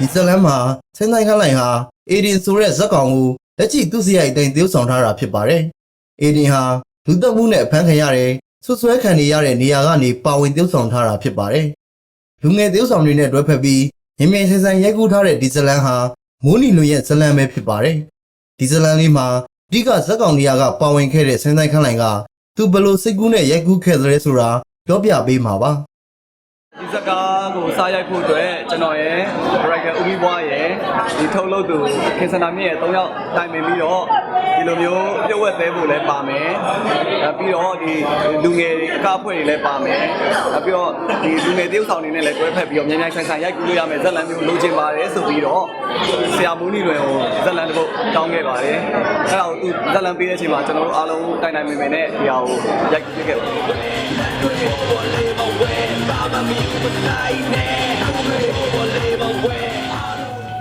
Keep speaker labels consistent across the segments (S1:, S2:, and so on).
S1: ဒီဇလန်မှာဆင်းဆိုင်ခန့်လိုက်ဟာအေဒင်ဆိုတဲ့ဇက်ကောင်ကိုလက်ရှိသူ့စရိုက်အတိုင်းသေုပ်ဆောင်ထားတာဖြစ်ပါတယ်အေဒင်ဟာလူသက်မှုနဲ့အဖမ်းခံရတယ်ဆွဆွဲခံနေရတဲ့နေရာကနေပါဝင်သေုပ်ဆောင်ထားတာဖြစ်ပါတယ်လူငယ်သေုပ်ဆောင်တွေနဲ့တွဲဖက်ပြီးမြင်မြင်ဆန်ဆန်ရိုက်ကူးထားတဲ့ဒီဇလန်ဟာမိုးနီလွန်ရဲ့ဇလန်ပဲဖြစ်ပါတယ်ဒီဇလန်လေးမှာအဓိကဇက်ကောင်နေရာကပါဝင်ခဲ့တဲ့ဆင်းဆိုင်ခန့်လိုက်ကသူဘယ်လို့စိတ်ကူးနဲ့ရိုက်ကူးခဲ့သလဲဆိုတာပြောပြပေးမှာပါ
S2: ဒီဇက်ကားကိုစားရိုက်ဖို့အတွက်ကျွန်တော်ရဲ့ Brighton ဦးပြီးဘွားရဲ့ဒီထုတ်လုပ်သူခင်စနာမြင့်ရဲ့၃ယောက်တိုင်ပင်ပြီးတော့ဒီလိုမျိုးပြုတ်ဝက်သေးဖို့လည်းပါမယ်။အဲပြီးတော့ဒီလူငယ်တွေအကအဖွဲ့တွေလည်းပါမယ်။အဲပြီးတော့ဒီလူငယ်တယောက်ဆောင်တွေနဲ့လည်းတွဲဖက်ပြီးတော့မြန်မြန်ဆိုင်ဆိုင်ရိုက်ကူးလို့ရမယ်ဇက်လန်မျိုးလိုချင်ပါတယ်ဆိုပြီးတော့ဆရာမူးနီလွင်ကိုဇက်လန်တစ်ပုတ်တောင်းခဲ့ပါတယ်။အဲဒါကိုသူဇက်လန်ပေးတဲ့အချိန်မှာကျွန်တော်တို့အားလုံးတိုင်တိုင်ပင်ပင်နဲ့ဒီဟာကိုရိုက်ကူးခဲ့ပါတယ်။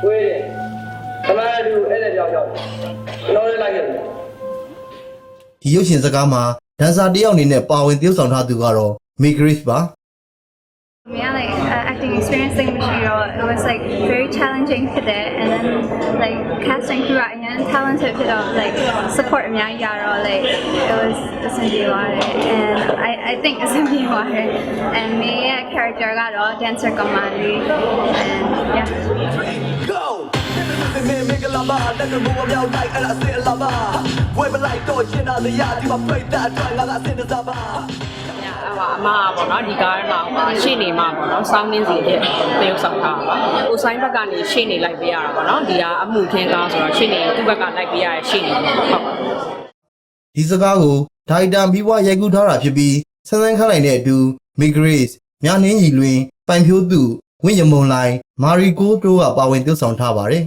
S3: ဝေးတယ် ခမရတူအဲ့ဒါကြောက်ကြောက်ကျွန်တော်လည်းလိုက်ခဲ့ပြီ
S1: ဒီရုပ်ရှင်စကားမှာဒန်ဆာတယောက်အနေနဲ့ပါဝင်သရုပ်ဆောင်ထားသူကတော့ Migris ပါ
S4: Yeah, like uh, acting experience thing was it was like very challenging for that, and then like casting crew and then talented for that, like support me yaro like it was it's in the water, and I I think it's in the water, and me yeah, character got all dancer kamali, and yeah.
S5: Go မင်းမင်္ဂလာပါလက်ကမိုးမြောက်လိုက်အဲ့ဒါအစင်လာပါဝဲမလိုက်တော့ရှင်းတာတရားဒီမှာပြိတ္တာအတွက်ငါကအစင်တစားပါ
S6: ညအမအမပေါ့နော်ဒီကားထဲမှာဟိုရှေ့နေမှာပေါ့နော်စောင်းနှင်းစီတဲ့တရုပ်ဆောင်ထားပါကိုဆိုင်ဘက်ကနေရှေ့နေလိုက်ပေးရတာပေါ့နော်ဒီကအမှုခင်းကားဆိုတော့ရှေ့နေသူ့ဘက်ကလိုက်ပေးရတဲ့ရှေ့နေပေါ့ဟုတ်
S1: ဒီစကားကိုဒါရိုက်တာဘီဘွားရိုက်ကူးထားတာဖြစ်ပြီးဆန်းဆန်းခန့်လိုက်တဲ့အတူ Migris မြနှင်းရီလွင်ပိုင်ဖြိုးသူဝင်းရမုံလိုင်းမာရီကိုတိုးကပါဝင်သရုပ်ဆောင်ထားပါတယ်